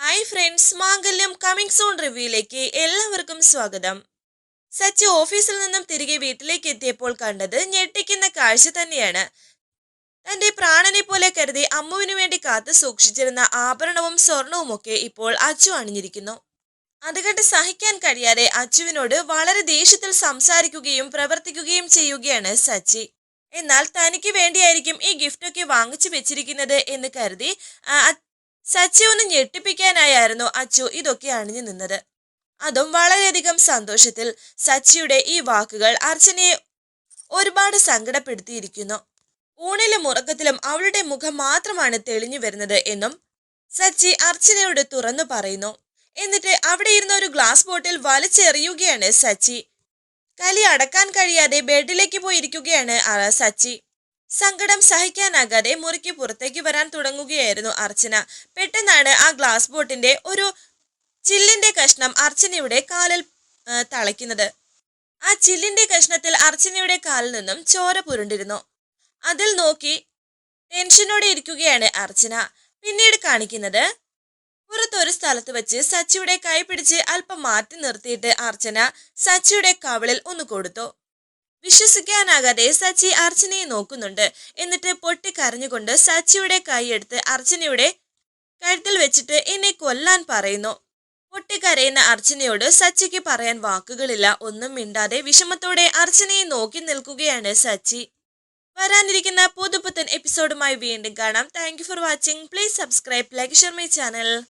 Hi friends Mangalyam coming soon റിവ്യൂയിലേക്ക് എല്ലാവർക്കും സ്വാഗതം. സച്ചി ഓഫീസിൽ നിന്നും തിരികെ വീട്ടിലേക്ക് എത്തിയപ്പോൾ കണ്ടത് ഞെട്ടിക്കുന്ന കാഴ്ച തന്നെയാണ്. തന്റെ പ്രാണനെ പോലെ കരുതി അമ്മുവിനു വേണ്ടി കാത്തു സൂക്ഷിച്ചിരുന്ന ആഭരണവും സ്വർണവും ഒക്കെ ഇപ്പോൾ അച്ചു അണിഞ്ഞിരിക്കുന്നു. അത് കണ്ട് സഹിക്കാൻ കഴിയാതെ അച്ചുവിനോട് വളരെ ദേഷ്യത്തിൽ സംസാരിക്കുകയും പ്രവർത്തിക്കുകയും ചെയ്യുകയാണ് സച്ചി. എന്നാൽ തനിക്ക് വേണ്ടിയായിരിക്കും ഈ ഗിഫ്റ്റൊക്കെ വാങ്ങിച്ചു വെച്ചിരിക്കുന്നത് എന്ന് കരുതി ആ, അ- സച്ചി ഒന്ന് ഞെട്ടിപ്പിക്കാനായിരുന്നു അച്ചു ഇതൊക്കെ അണിഞ്ഞു നിന്നത്. അതും വളരെയധികം സന്തോഷത്തിൽ സച്ചിയുടെ ഈ വാക്കുകൾ അർച്ചനയെ ഒരുപാട് സങ്കടപ്പെടുത്തിയിരിക്കുന്നു. ഊണിലും ഉറക്കത്തിലും അവളുടെ മുഖം മാത്രമാണ് തെളിഞ്ഞു വരുന്നത് എന്നും സച്ചി അർച്ചനയോട് തുറന്നു പറയുന്നു. എന്നിട്ട് അവിടെ ഇരുന്ന ഒരു ഗ്ലാസ് ബോട്ടിൽ വലിച്ചെറിയുകയാണ് സച്ചി. കലി അടക്കാൻ കഴിയാതെ ബെഡിലേക്ക് പോയിരിക്കുകയാണ് സച്ചി. സങ്കടം സഹിക്കാനാകാതെ മുറിക്ക് പുറത്തേക്ക് വരാൻ തുടങ്ങുകയായിരുന്നു അർച്ചന. പെട്ടെന്നാണ് ആ ഗ്ലാസ് ബോട്ടിന്റെ ഒരു ചില്ലിന്റെ കഷ്ണം അർച്ചനയുടെ കാലിൽ തളയ്ക്കുന്നത്. ആ ചില്ലിന്റെ കഷ്ണത്തിൽ അർച്ചനയുടെ കാലിൽ നിന്നും ചോര പുരുണ്ടിരുന്നു. അതിൽ നോക്കി ടെൻഷനോടെ ഇരിക്കുകയാണ് അർച്ചന. പിന്നീട് കാണിക്കുന്നത് പുറത്തൊരു സ്ഥലത്ത് വെച്ച് സച്ചിയുടെ കൈ പിടിച്ച് അല്പം മാറ്റി നിർത്തിയിട്ട് അർച്ചന സച്ചിയുടെ കവിളിൽ ഒന്ന് കൊടുത്തു. വിശ്വസിക്കാനാകാതെ സച്ചി അർച്ചനയെ നോക്കുന്നുണ്ട്. എന്നിട്ട് പൊട്ടിക്കരഞ്ഞുകൊണ്ട് സച്ചിയുടെ കൈയെടുത്ത് അർച്ചനയുടെ കഴുത്തിൽ വെച്ചിട്ട് എന്നെ കൊല്ലാൻ പറയുന്നു. പൊട്ടിക്കരയുന്ന അർച്ചനയോട് സച്ചിക്ക് പറയാൻ വാക്കുകളില്ല. ഒന്നും മിണ്ടാതെ വിഷമത്തോടെ അർച്ചനയെ നോക്കി നിൽക്കുകയാണ് സച്ചി. വരാനിരിക്കുന്ന പുതുപുത്തൻ എപ്പിസോഡുമായി വീണ്ടും കാണാം. Thank you for watching please subscribe like share my channel